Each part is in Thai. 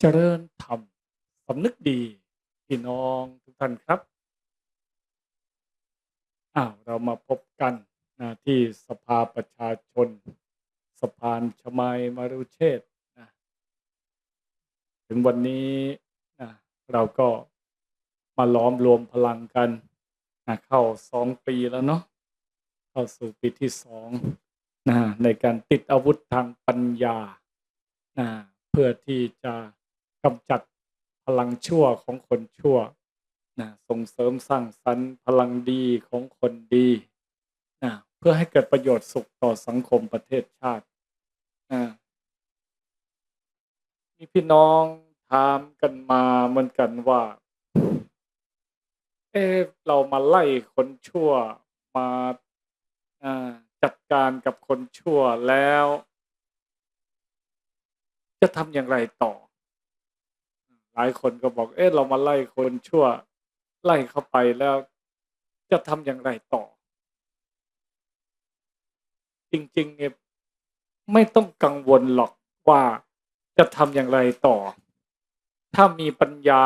เจริญธรรมสำนึกดีพี่น้องทุกท่านครับอ้าวเรามาพบกันนะที่สภาประชาชน สะพานชมัยมารุเชษนะถึงวันนี้นะเราก็มาล้อมรวมพลังกันนะเข้าสองปีแล้วเนาะเข้าสู่ปีที่สองนะในการติดอาวุธทางปัญญานะเพื่อที่จะ กำจัดพลังชั่วของคนชั่วนะส่งเสริมสร้างสรรค์พลังดีของคนดีนะเพื่อให้เกิดประโยชน์สุขต่อสังคมประเทศชาตินะมีพี่น้องถามกันมาเหมือนกันว่า เอ๊ะเรามาไล่คนชั่วมาจัดการกับคนชั่วแล้ว จะทำอย่างไรต่อ หลายคนก็บอกเอ๊ะเรามาไล่คนชั่วไล่เข้าไปแล้วจะทำอย่างไรต่อ จริงๆเนี่ยไม่ต้องกังวลหรอกว่าจะทำอย่างไรต่อ ถ้ามีปัญญา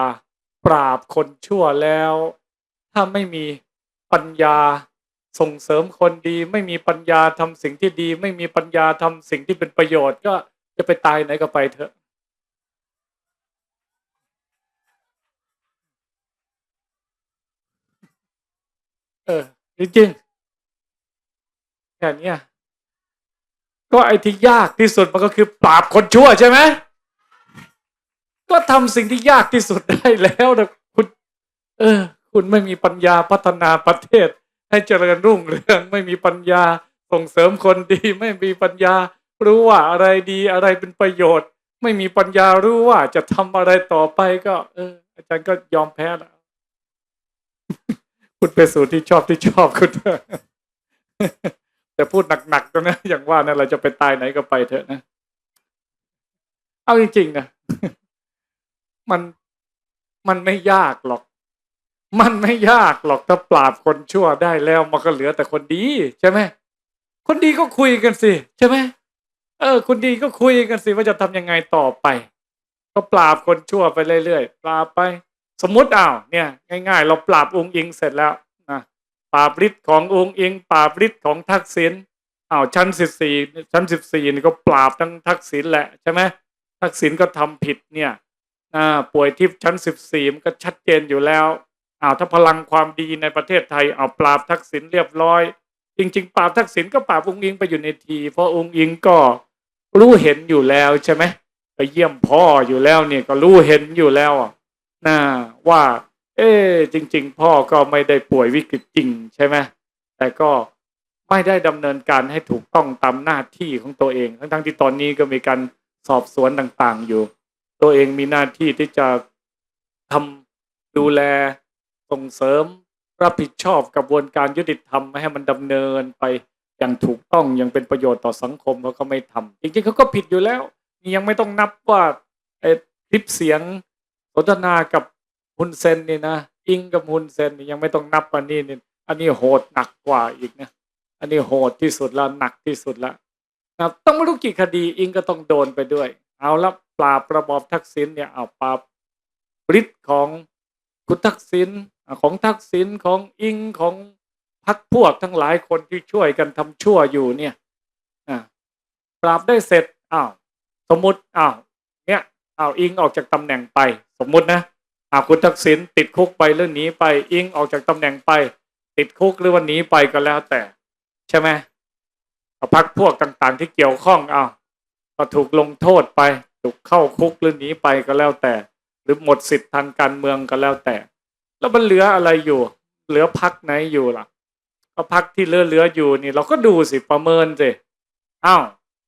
ปราบคนชั่วแล้ว ถ้าไม่มีปัญญาส่งเสริมคนดี ไม่มีปัญญาทำสิ่งที่ดี ไม่มีปัญญาทำสิ่งที่เป็นประโยชน์ ก็จะไปตายไหนก็ไปเถอะ ออ จริงๆแค่เนี้ยก็ไอ้ที่ยากที่สุดมันก็คือปราบคนชั่วใช่ไหมก็ทำสิ่งที่ยากที่สุดได้แล้วนะคุณ เออ คุณไม่มีปัญญาพัฒนาประเทศ ให้เจริญรุ่งเรือง ไม่มีปัญญาส่งเสริมคนดี ไม่มีปัญญา รู้ว่าอะไรดีอะไรเป็นประโยชน์ ไม่มีปัญญารู้ว่าจะทำอะไรต่อไปก็ เออ อาจารย์ก็ยอมแพ้แล้ว คุณไปสู่ที่ชอบที่ชอบคุณแต่พูดหนักๆตรงนะอย่างว่านะเราจะไปตายไหนก็ไปเถอะนะ เอาจริงๆนะมันมันไม่ยากหรอก มันไม่ยากหรอกถ้าปราบคนชั่วได้แล้วมันก็เหลือแต่คนดีใช่ไหมคนดีก็คุยกันสิใช่ไหมเออ คนดีก็คุยกันสิว่าจะทำยังไงต่อไป ก็ปราบคนชั่วไปเรื่อยๆปราบไป สมมติอ้าวเนี่ยง่ายๆ เราปราบองค์อิงเสร็จแล้วนะปราบฤทธิ์ขององค์อิงปราบฤทธิ์ของทักษิณอ้าวชั้นสิบสี่ชั้นสิบสี่นี่ก็ปราบทั้งทักษิณแหละใช่ไหมทักษิณก็ทำผิดเนี่ยอ่าป่วยที่ชั้นสิบสี่มันก็ชัดเจนอยู่แล้วอ้าวถ้าพลังความดีในประเทศไทยเอาปราบทักษิณเรียบร้อย จริง ๆ ปราบทักษิณก็ปราบองค์อิงไปอยู่ในที เพราะองค์อิงก็รู้เห็นอยู่แล้วใช่ไหมไปเยี่ยมพ่ออยู่แล้วเนี่ยก็รู้เห็นอยู่แล้วอะ นะว่า เอ๊จริง ๆ พ่อก็ไม่ได้ป่วยวิกฤตจริงใช่ไหมแต่ก็ไม่ได้ดำเนินการให้ถูกต้องตามหน้าที่ของตัวเอง ทั้งๆที่ตอนนี้ก็มีการสอบสวนต่างๆอยู่ ตัวเองมีหน้าที่ที่จะทำดูแลส่งเสริมรับผิดชอบกระบวนการยุติธรรมให้มันดำเนินไปอย่างถูกต้องยังเป็นประโยชน์ต่อสังคมเขาก็ไม่ทำจริงๆเขาก็ผิดอยู่แล้ว ยังไม่ต้องนับว่าคลิปเสียง สนทนากับฮุนเซนนี่นะอิงกับฮุนเซนนี่ยังไม่ต้องนับอันนี้นี่อันนี้โหดหนักกว่าอีกนะอันนี้โหดที่สุดแล้วหนักที่สุดแล้วนะต้องไม่รู้กี่คดีอิงก็ต้องโดนไปด้วย เอาละปราบระบอบทักษิณเนี่ยเอาปราบฤทธิ์ของคุณทักษิณของทักษิณของอิงของพักพวกทั้งหลายคนที่ช่วยกันทำชั่วอยู่เนี่ยปราบได้เสร็จอ้าวสมมุติอ้าวเนี่ยอ้าวอิงออกจากตำแหน่งไป สมมุตินะอาวคุณทักษิณติดคุกไปหรือหนีไปอิงออกจากตำแหน่งไป ติดคุกหรือวันหนีไปก็แล้วแต่ ใช่ไหมพักพวกต่างๆ ที่เกี่ยวข้องเอาก็ถูกลงโทษไปถูกเข้าคุกหรือหนีไปก็แล้วแต่ หรือหมดสิทธิ์ทางการเมืองก็แล้วแต่ แล้วมันเหลืออะไรอยู่ เหลือพักไหนอยู่ล่ะ ก็พักที่เหลือเหลืออยู่นี่ เราก็ดูสิประเมินสิอ้าว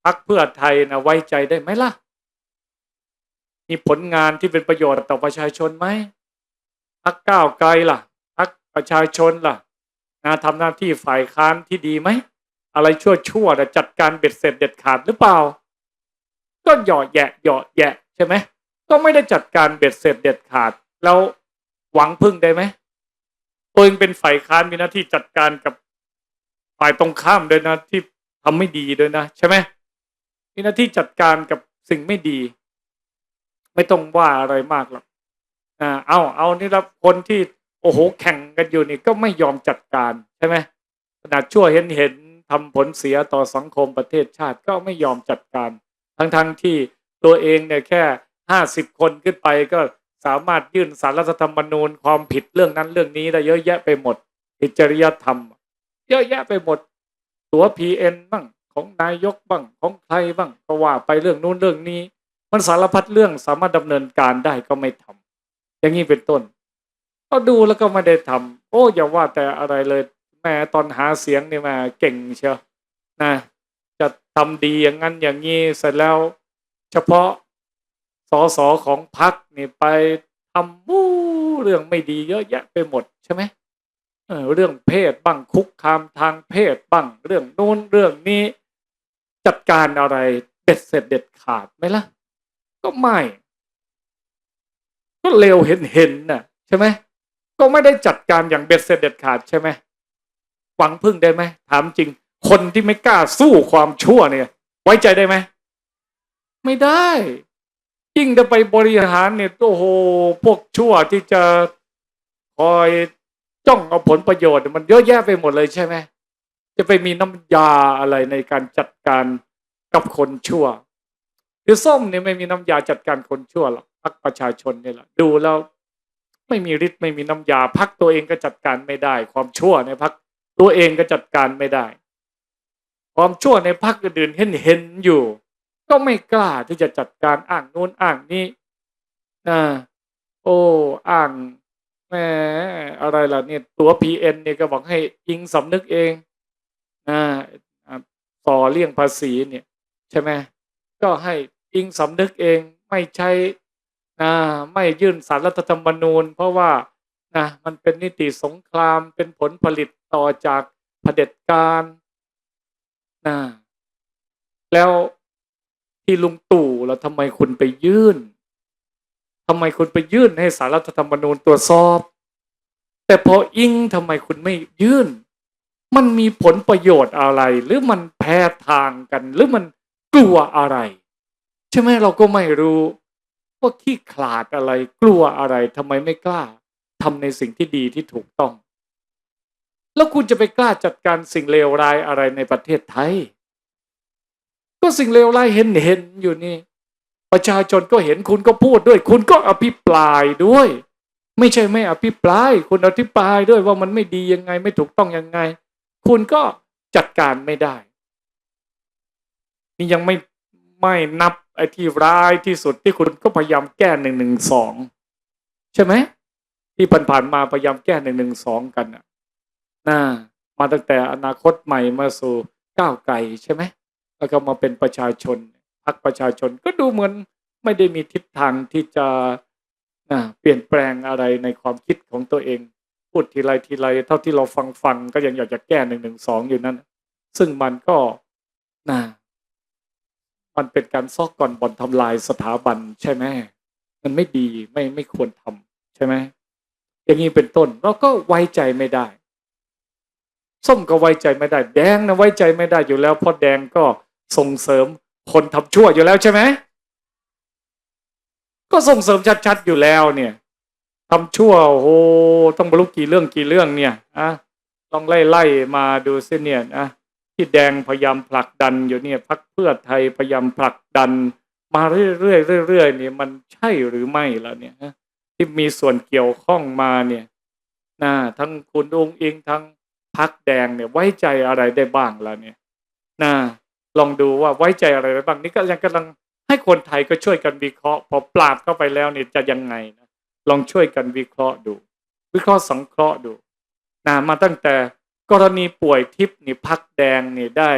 พักเพื่อไทยนะไว้ใจได้ไหมล่ะ มีผลงานที่เป็นประโยชน์ต่อประชาชนไหมพักก้าวไกลล่ะพักประชาชนล่ะงานทำหน้าที่ฝ่ายค้านที่ดีไหมอะไรชั่วชั่วๆแต่จัดการเบ็ดเสร็จเด็ดขาดหรือเปล่า ก็หยาะแยะหยาะแยะใช่ไหมก็ไม่ได้จัดการเบ็ดเสร็จเด็ดขาด แล้วหวังพึ่งได้ไหมตัวเองเป็นฝ่ายค้านมีหน้าที่จัดการกับฝ่ายตรงข้ามด้วยนะที่ทำไม่ดีด้วยนะ ใช่ไหมมีหน้าที่จัดการกับสิ่งไม่ดี ไม่ต้องว่าอะไรมากหรอกอ่าเอาเอานี่ละคนที่โอ้โหแข่งกันอยู่นี่ก็ไม่ยอมจัดการใช่ไหมขนาดชั่วเห็นเห็นทำผลเสียต่อสังคมประเทศชาติก็ไม่ยอมจัดการ ทั้งทั้งๆที่ตัวเองเนี่ยแค่ห้าสิบคนขึ้นไปก็สามารถยื่นสารรัฐธรรมนูญความผิดเรื่องนั้นเรื่องนี้ได้เยอะแยะไปหมดผิดจริยธรรม เยอะแยะไปหมด ตัวพีเอ็นบ้างของนายกบ้างของใครบ้างก็ว่าไปเรื่องนู้นเรื่องนี้ มันสารพัดเรื่องสามารถดำเนินการได้ก็ไม่ทำอย่างนี้เป็นต้นก็ดูแล้วก็ไม่ได้ทำโอ้อย่าว่าแต่อะไรเลยแม่ตอนหาเสียงนี่ม่เก่งเชียวนะจะทำดีอย่างนั้นอย่างนี้เสร็จแล้ว เฉพาะสอสอของพรรคนี่ไปทำมู้เรื่องไม่ดีเยอะแยะไปหมดใช่ไหมเรื่องเพศบ้างคุกคามทางเพศบ้างเรื่องนู้นเรื่องนี้ จัดการอะไรเด็ดเสร็จเด็ดขาดไหมล่ะ ก็ไม่ ก็เร็วเห็นเห็นน่ะใช่ไหมก็ไม่ได้จัดการอย่างเบ็ดเสร็จเด็ดขาดใช่ไหมหวังพึ่งได้ไหมถามจริง คนที่ไม่กล้าสู้ความชั่วเนี่ย ไว้ใจได้ไหมไม่ได้ ยิ่งจะไปบริหารเนี่ยโอ้โหพวกชั่วที่จะคอยจ้องเอาผลประโยชน์ มันเยอะแยะไปหมดเลยใช่ไหมจะไปมีน้ำยาอะไรในการจัดการกับคนชั่ว คือส้มเนี่ยไม่มีน้ำยาจัดการคนชั่วหรอกพักประชาชนเนี่ยแหละดูแล้วไม่มีฤทธิ์ไม่มีน้ำยาพักตัวเองก็จัดการไม่ได้ ความชั่วในพักตัวเองก็จัดการไม่ได้ ความชั่วในพักอื่นเห็นเห็นอยู่ ก็ไม่กล้าที่จะจัดการอ้างนู้นอ้างนี้นะโอ้อ้างแหมอะไรล่ะเนี่ยตัวพีเอ็นเนี่ยก็บอกให้ยิงสำนึกเองนะอะต่อเลี่ยงภาษีเนี่ย ใช่ไหม ก็ให้อิงสำนึกเองไม่ใช้นะไม่ยื่นสารรัฐธรรมนูญ เพราะว่านะมันเป็นนิติสงครามเป็นผลผลิตต่อจากเผด็จการนะแล้วที่ลุงตู่แล้วทำไมคุณไปยื่นทำไมคุณไปยื่นให้สารรัฐธรรมนูญตรวจสอบ แต่พออิงทำไมคุณไม่ยื่น มันมีผลประโยชน์อะไร หรือมันแพ้ทางกัน หรือมัน กลัวอะไร ใช่ไหมเราก็ไม่รู้ว่าขี้ขลาดอะไร กลัวอะไรทำไมไม่กล้าทำในสิ่งที่ดีที่ถูกต้อง แล้วคุณจะไปกล้าจัดการสิ่งเลวร้ายอะไรในประเทศไทย ก็สิ่งเลวร้ายเห็นเห็นอยู่นี่ ประชาชนก็เห็นคุณก็พูดด้วย คุณก็อภิปรายด้วย ไม่ใช่ไม่อภิปราย คุณอภิปรายด้วยว่ามันไม่ดียังไงไม่ถูกต้องยังไง คุณก็จัดการไม่ได้ นี่ยังไม่ไม่นับไอ้ที่ร้ายที่สุดที่คุณก็พยายามแก้หนึ่งหนึ่งสองใช่ไหมที่ผ่านๆมาพยายามแก้หนึ่งหนึ่งสองกันน่ะมาตั้งแต่อนาคตใหม่มาสู่ก้าวไกลใช่ไหมแล้วก็มาเป็นประชาชนพรรคประชาชนก็ดูเหมือนไม่ได้มีทิศทางที่จะนะเปลี่ยนแปลงอะไรในความคิดของตัวเอง พูดทีไรทีไรเท่าที่เราฟังฟังก็ยังอยากจะแก้หนึ่งหนึ่งสองอยู่นั่นซึ่งมันก็นะ มันเป็นการซอกก่อนบ่อนทำลายสถาบันใช่ไหมมันไม่ดีไม่ไม่ควรทำใช่ไหมอย่างนี้เป็นต้นเราก็ไว้ใจไม่ได้ ส้มก็ไว้ใจไม่ได้ แดงนะไว้ใจไม่ได้อยู่แล้วเพราะแดงก็ส่งเสริมคนทำชั่วอยู่แล้วใช่ไหมก็ส่งเสริมชัดๆอยู่แล้วเนี่ยทำชั่วโอ้โหต้องบรรลุกี่เรื่องกี่เรื่องเนี่ยอะต้องไล่ไล่มาดูสิเนี่ยนะ ที่แดงพยายามผลักดันอยู่เนี่ยพักเพื่อไทยพยายามผลักดัน มาเรื่อยๆเรื่อยๆเนี่ยมันใช่หรือไม่ล่ะเนี่ยที่มีส่วนเกี่ยวข้องมาเนี่ยนะทั้งคุณองค์เองทั้งพักแดงเนี่ยไว้ใจอะไรได้บ้างล่ะเนี่ยนะลองดูว่าไว้ใจอะไรได้บ้างนี่ก็ยังกำลังให้คนไทยก็ช่วยกันวิเคราะห์ พอปราบเข้าไปแล้วเนี่ยจะยังไงนะลองช่วยกันวิเคราะห์ดู วิเคราะห์สังเคราะห์ดูนะมาตั้งแต่ กรณีป่วยทิพย์นี่พักแดงนี่ได้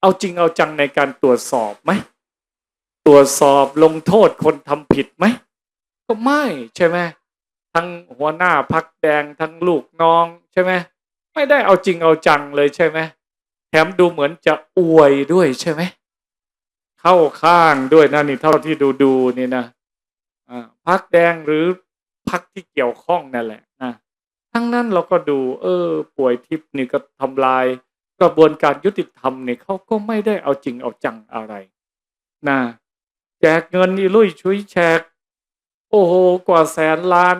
เอาจริงเอาจังในการตรวจสอบไหมตรวจสอบลงโทษคนทำผิดไหมก็ไม่ใช่ไหมทั้งหัวหน้าพักแดงทั้งลูกน้องใช่ไหมไม่ได้เอาจริงเอาจังเลยใช่ไหมแถมดูเหมือนจะอวยด้วยใช่ไหมเข้าข้างด้วยนะนี่เท่าที่ดูดูนี่นะอ่าพักแดงหรือพักที่เกี่ยวข้องนั่นแหละนะ ทั้งนั้นเราก็ดู เออ ป่วยทิพย์นี่ก็ทำลาย กระบวนการยุติธรรมเนี่ยเขาก็ไม่ได้เอาจริงเอาจังอะไรนะแจกเงินอีลุยชุยแชก โอ้โหกว่าแสนล้าน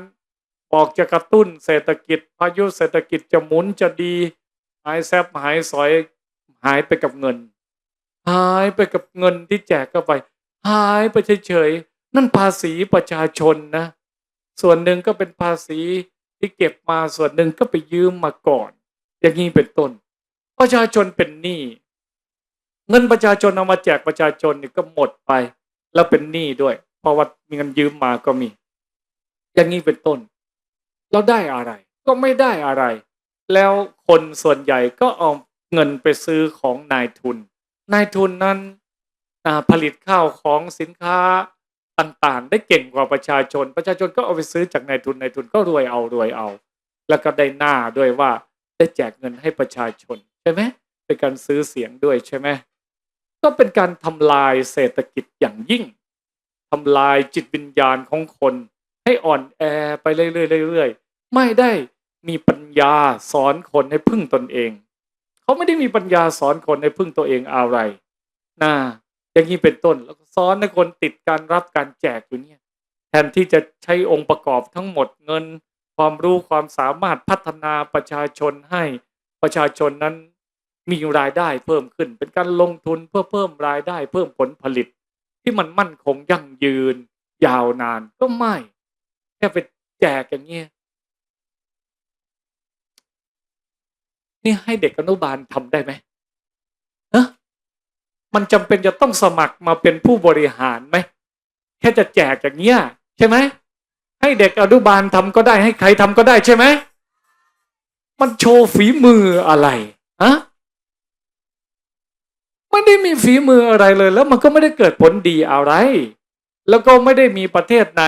บอกจะกระตุ้นเศรษฐกิจ พายุเศรษฐกิจจะหมุนจะดี หายแซบหายสอยหายไปกับเงิน หายไปกับเงินที่แจกเข้าไป หายไปเฉยๆนั่นภาษีประชาชนนะ ส่วนหนึ่งก็เป็นภาษี ที่เก็บมาส่วนหนึ่งก็ไปยืมมาก่อน อย่างนี้เป็นต้น ประชาชนเป็นหนี้เงินประชาชนเอามาแจกประชาชนนี่ก็หมดไป แล้วเป็นหนี้ด้วย เพราะว่ามีเงินยืมมาก็มี อย่างนี้เป็นต้น เราได้อะไร ก็ไม่ได้อะไร แล้วคนส่วนใหญ่ก็เอาเงินไปซื้อของนายทุน นายทุนนั้นผลิตข้าวของสินค้า ต่างๆ ได้เก่งกว่าประชาชน ประชาชนก็เอาไปซื้อจากนายทุนนายทุนก็รวยเอารวยเอา แล้วก็ได้หน้าด้วยว่าได้แจกเงินให้ประชาชนใช่ไหมเป็นการซื้อเสียงด้วยใช่ไหมก็เป็นการทำลายเศรษฐกิจอย่างยิ่งทำลายจิตวิญญาณของคน ให้อ่อนแอไปเรื่อยๆเรื่อยๆไม่ได้มีปัญญาสอนคนให้พึ่งตนเอง เขาไม่ได้มีปัญญาสอนคนให้พึ่งตัวเองอะไรนะ อย่างนี้เป็นต้นแล้วก็สอนให้คนติดการรับการแจกอยู่เนี่ยแทนที่จะใช้องค์ประกอบทั้งหมดเงิน ความรู้ความสามารถพัฒนาประชาชนให้ประชาชนนั้นมีรายได้เพิ่มขึ้น เป็นการลงทุนเพื่อเพิ่มรายได้เพิ่มผลผลิต ที่มันมั่นคงยั่งยืน ยาวนานก็ไม่แค่ไปแจกอย่างเงี้ยนี่ให้เด็กอนุบาลทำได้ไหม มันจำเป็นจะต้องสมัครมาเป็นผู้บริหารไหมแค่จะแจกอย่างเงี้ยใช่ไหมให้เด็กอนุบาลทำก็ได้ให้ใครทำก็ได้ใช่ไหมมันโชว์ฝีมืออะไรฮะไม่ได้มีฝีมืออะไรเลย แล้วมันก็ไม่ได้เกิดผลดีอะไร แล้วก็ไม่ได้มีประเทศไหน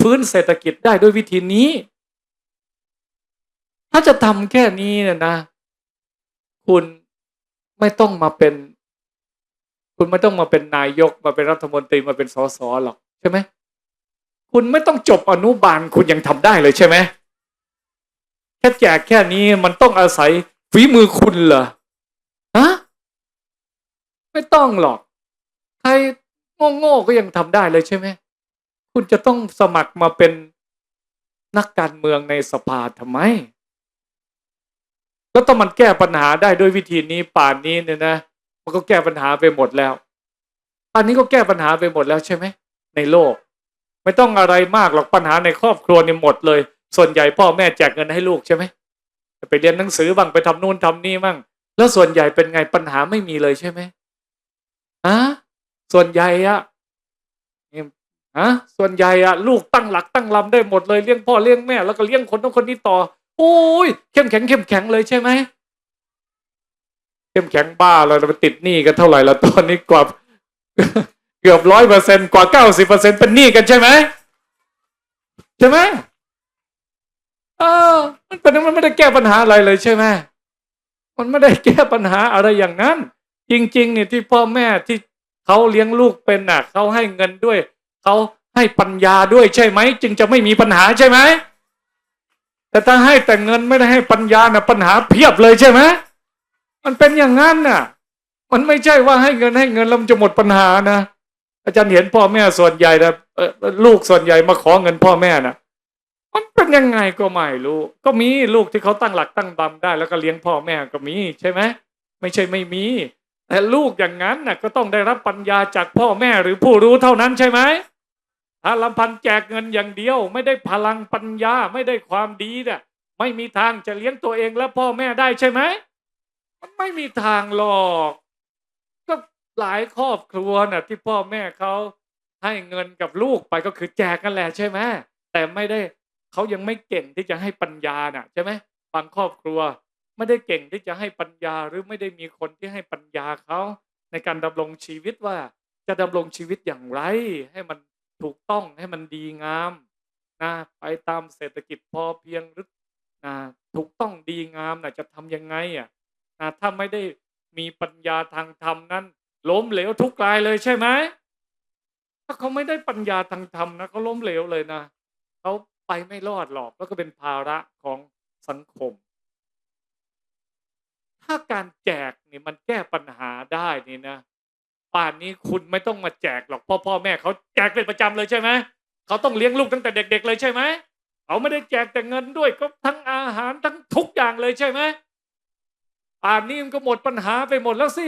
ฟื้นเศรษฐกิจได้ด้วยวิธีนี้ ถ้าจะทำแค่นี้เนี่ยนะ คุณไม่ต้องมาเป็น คุณไม่ต้องมาเป็นนายกมาเป็นรัฐมนตรีมาเป็นสสหรอกใช่ไหมคุณไม่ต้องจบอนุบาลคุณยังทำได้เลยใช่ไหมแค่แจกแค่นี้มันต้องอาศัยฝีมือคุณเหรอฮะไม่ต้องหรอก ใครโง่ๆก็ยังทำได้เลยใช่ไหมคุณจะต้องสมัครมาเป็นนักการเมืองในสภาทำไม แล้วต้องมันแก้ปัญหาได้ด้วยวิธีนี้ป่านนี้เนี่ยนะ มันก็แก้ปัญหาไปหมดแล้ว อันนี้ก็แก้ปัญหาไปหมดแล้วใช่ไหมในโลก ไม่ต้องอะไรมากหรอกปัญหาในครอบครัวเนี่ยหมดเลย ส่วนใหญ่พ่อแม่แจกเงินให้ลูกใช่ไหมไปเรียนหนังสือบ้างไปทำนู่นทำนี่บ้างแล้วส่วนใหญ่เป็นไงปัญหาไม่มีเลยใช่ไหมฮะส่วนใหญ่อะเนี่ยฮะส่วนใหญ่อะลูกตั้งหลักตั้งลำได้หมดเลยเลี้ยงพ่อเลี้ยงแม่แล้วก็เลี้ยงคนต้องคนนี้ต่อโอ้ยเข้มแข็งเข้มแข็งเลยใช่ไหม เข้มแข็งบ้าเราไปติดหนี้กันเท่าไหร่ละตอนนี้กว่าเกือบร้อยเปอร์เซ็นกว่าเก้าสิบเปอร์เซ็นเป็นหนี้กันใช่ไหมใช่ไหมเออมันเป็นมันไม่ได้แก้ปัญหาอะไรเลยใช่ไหมมันไม่ได้แก้ปัญหาอะไรอย่างนั้น จริง ๆ เนี่ยที่พ่อแม่ที่เขาเลี้ยงลูกเป็นน่ะเขาให้เงินด้วยเขาให้ปัญญาด้วยใช่ไหมจึงจะไม่มีปัญหาใช่ไหมแต่ถ้าให้แต่เงินไม่ได้ให้ปัญญาน่ะปัญหาเพียบเลยใช่ไหม มันเป็นอย่างนั้นน่ะ มันไม่ใช่ว่าให้เงินให้เงินแล้วมันจะหมดปัญหานะอาจารย์เห็นพ่อแม่ส่วนใหญ่นะลูกส่วนใหญ่มาขอเงินพ่อแม่นะมันเป็นยังไงก็ไม่รู้ ก็มีลูกที่เขาตั้งหลักตั้งบำได้ แล้วก็เลี้ยงพ่อแม่ก็มีใช่ไหมไม่ใช่ไม่มี แต่ลูกอย่างนั้นน่ะ ก็ต้องได้รับปัญญาจากพ่อแม่หรือผู้รู้เท่านั้นใช่ไหมถ้าลำพันแจกเงินอย่างเดียว ไม่ได้พลังปัญญาไม่ได้ความดีเนี่ยไม่มีทางจะเลี้ยงตัวเองและพ่อแม่ได้ใช่ไหม มันไม่มีทางหรอก ก็หลายครอบครัวน่ะ ที่พ่อแม่เขาให้เงินกับลูกไปก็คือแจกกันแหละใช่ไหมแต่ไม่ได้เขายังไม่เก่งที่จะให้ปัญญาน่ะใช่ไหมบางครอบครัวไม่ได้เก่งที่จะให้ปัญญาหรือไม่ได้มีคนที่ให้ปัญญาเขาในการดำรงชีวิตว่าจะดำรงชีวิตอย่างไร ให้มันถูกต้องให้มันดีงามนะไปตามเศรษฐกิจพอเพียงหรือนะถูกต้องดีงามนะจะทำยังไงอะ นะถ้าไม่ได้มีปัญญาทางธรรมนั้น ล้มเหลวทุกรายเลยใช่ไหมถ้าเขาไม่ได้ปัญญาทางธรรมนะเขาล้มเหลวเลยนะเขาไปไม่รอดหรอกแล้วก็เป็นภาระของสังคม ถ้าการแจกนี่มันแก้ปัญหาได้นี่นะป่านนี้คุณไม่ต้องมาแจกหรอกพ่อพ่อแม่เขาแจกเป็นประจำเลยใช่ไหมเขาต้องเลี้ยงลูกตั้งแต่เด็ก ๆ เลยใช่ไหมเขาไม่ได้แจกแต่เงินด้วยก็ทั้งอาหารทั้งทุกอย่างเลยใช่ไหม ป่านนี้มันก็หมดปัญหาไปหมดแล้วสิ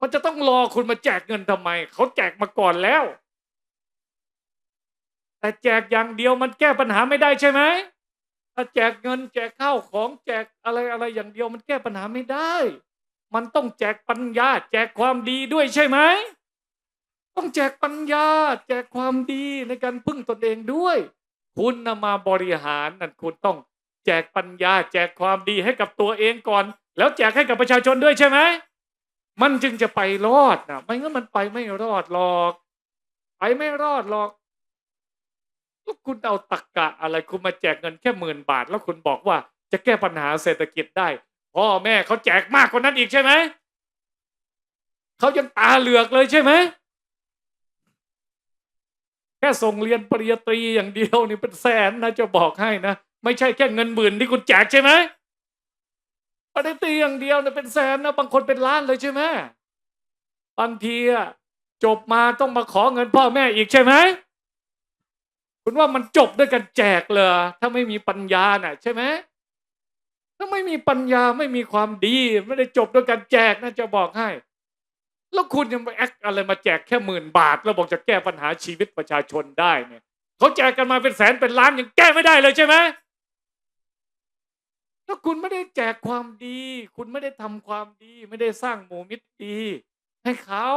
มันจะต้องรอคุณมาแจกเงินทำไม เขาแจกมาก่อนแล้ว แต่แจกอย่างเดียวมันแก้ปัญหาไม่ได้ใช่ไหมถ้าแจกเงินแจกข้าวของแจกอะไรอะไรอย่างเดียวมันแก้ปัญหาไม่ได้ มันต้องแจกปัญญา แจกความดีด้วยใช่ไหม ต้องแจกปัญญา แจกความดีในการพึ่งตนเองด้วย คุณนำมาบริหารนั่นคุณต้อง แจกปัญญา แจกความดีให้กับตัวเองก่อน แล้วแจกให้กับประชาชนด้วยใช่ไหมมันจึงจะไปรอดนะไม่งั้นมันไปไม่รอดหรอก ไปไม่รอดหรอกแล้วคุณเอาตักกะอะไรคุณมาแจกเงินแค่หมื่นบาท แล้วคุณบอกว่าจะแก้ปัญหาเศรษฐกิจได้พ่อแม่เขาแจกมากกว่านั้นอีกใช่ไหมเขายังตาเหลือกเลยใช่ไหมแค่ส่งเรียนปริญญาตรีอย่างเดียวนี่เป็นแสนนะจะบอกให้นะ ไม่ใช่แค่เงินหมื่นที่คุณแจกใช่ไหมปริญญาตรีอย่างเดียวเนี่ยเป็นแสนนะบางคนเป็นล้านเลยใช่ไหมบางทีอะจบมาต้องมาขอเงินพ่อแม่อีกใช่ไหมคุณว่ามันจบด้วยกันแจกเลยถ้าไม่มีปัญญาน่ะ ใช่ไหมถ้าไม่มีปัญญาไม่มีความดี ไม่ได้จบด้วยการแจกนะจะบอกให้ แล้วคุณยังไปแอคอะไรมาแจกแค่หมื่นบาท แล้วบอกจะแก้ปัญหาชีวิตประชาชนได้เนี่ยเขาแจกกันมาเป็นแสนเป็นล้านยังแก้ไม่ได้เลยใช่ไหม แล้วคุณไม่ได้แจกความดี คุณไม่ได้ทำความดี ไม่ได้สร้างหมู่มิตรดี ให้เขา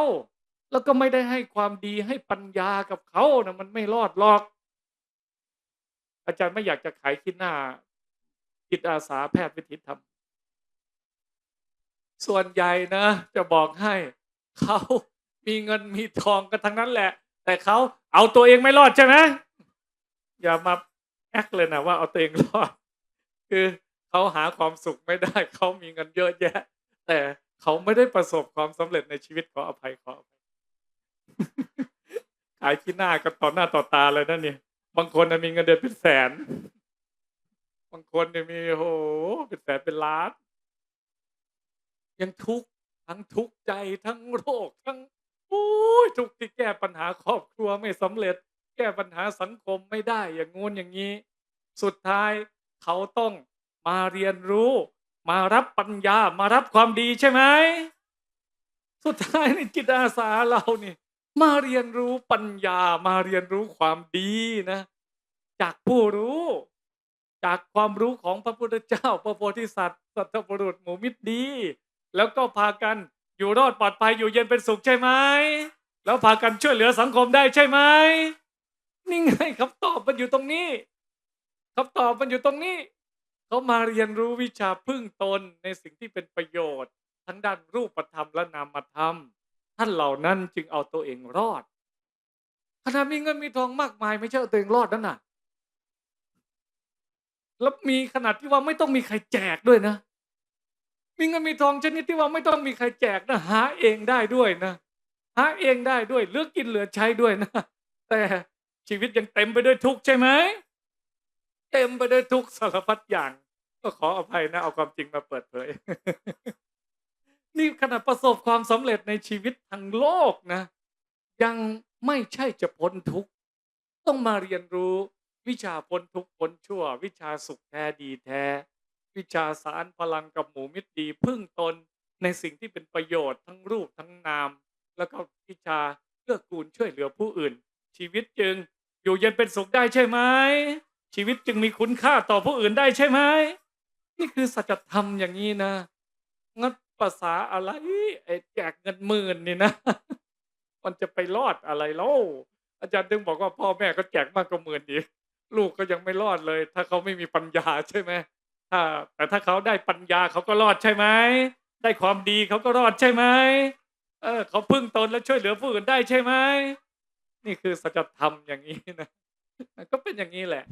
แล้วก็ไม่ได้ให้ความดีให้ปัญญากับเขานะมันไม่รอดหรอก อาจารย์ไม่อยากจะขายคิดหน้าจิตอาสาแพทย์วิถีธรรมส่วนใหญ่นะ จะบอกให้ เขามีเงินมีทองกันทั้งนั้นแหละ แต่เขาเอาตัวเองไม่รอดใช่ไหมอย่ามาแอคเลยนะว่าเอาตัวเองรอด คือ เขาหาความสุขไม่ได้เขามีเงินเยอะแยะ แต่เขาไม่ได้ประสบความสำเร็จในชีวิตขออภัยขออภัยขายขี้หน้ากันต่อหน้าต่อตาเลยนะเนี่ยบางคนน่ะมีเงินเดือนเป็นแสน บางคนเนี่ยมีโหเป็นแสนเป็นล้าน ยังทุกข์ทั้งทุกข์ใจทั้งโรคทั้งโอ้ยทุกข์ที่แก้ปัญหาครอบครัวไม่สำเร็จ แก้ปัญหาสังคมไม่ได้อย่างงู้นอย่างนี้ สุดท้ายเขาต้อง มาเรียนรู้ มารับปัญญามารับความดีใช่ไหมสุดท้ายในจิตอาสาเรานี่มาเรียนรู้ปัญญามาเรียนรู้ความดีนะ จากผู้รู้ จากความรู้ของพระพุทธเจ้า พระโพธิสัตว์สัตบุรุษหมู่มิตรดี แล้วก็พากันอยู่รอดปลอดภัยอยู่เย็นเป็นสุขใช่ไหมแล้วพากันช่วยเหลือสังคมได้ใช่ไหมนี่ไงคำตอบมันอยู่ตรงนี้คำตอบมันอยู่ตรงนี้ เขามาเรียนรู้วิชาพึ่งตนในสิ่งที่เป็นประโยชน์ ทั้งด้านรูปธรรมและนามธรรม ท่านเหล่านั้นจึงเอาตัวเองรอดขณะมีเงินมีทองมากมาย ไม่ใช่เอาตัวเองรอดนั่นน่ะแล้วมีขนาดที่ว่าไม่ต้องมีใครแจกด้วยนะ มีเงินมีทองชนิดที่ว่าไม่ต้องมีใครแจกนะหาเองได้ด้วยนะหาเองได้ด้วยเลือกกินเหลือใช้ด้วยนะ แต่ชีวิตยังเต็มไปด้วยทุกข์ใช่ไหม เต็มไปด้วยทุกสารพัดอย่าง ก็ขออภัยนะ เอาความจริงมาเปิดเผย นี่ขนาดประสบความสำเร็จในชีวิตทั้งโลกนะ ยังไม่ใช่จะพ้นทุกข์ต้องมาเรียนรู้วิชาพ้นทุกข์พ้นชั่ว วิชาสุขแท้ดีแท้ วิชาสารพลังกับหมูมิตรดีพึ่งตนในสิ่งที่เป็นประโยชน์ทั้งรูปทั้งนาม แล้วก็วิชาเกื้อกูลช่วยเหลือผู้อื่น ชีวิตจึงอยู่เย็นเป็นสุขได้ใช่ไหม ชีวิตจึงมีคุณค่าต่อผู้อื่นได้ใช่ไหมนี่คือสัจธรรมอย่างนี้นะงั้นภาษาอะไรไอ้แจกเงินหมื่นนี่นะ มันจะไปรอดอะไรเล่าอาจารย์ดึงบอกว่าพ่อแม่ก็แจกมากกว่าหมื่นอีกลูกก็ยังไม่รอดเลย ถ้าเขาไม่มีปัญญาใช่ไหมถ้า แต่ถ้าเขาได้ปัญญาเขาก็รอดใช่ไหมได้ความดีเขาก็รอดใช่ไหมเออเขาพึ่งตนและช่วยเหลือผู้อื่นได้ใช่ไหมนี่คือสัจธรรมอย่างนี้นะ ก็เป็นอย่างนี้แหละ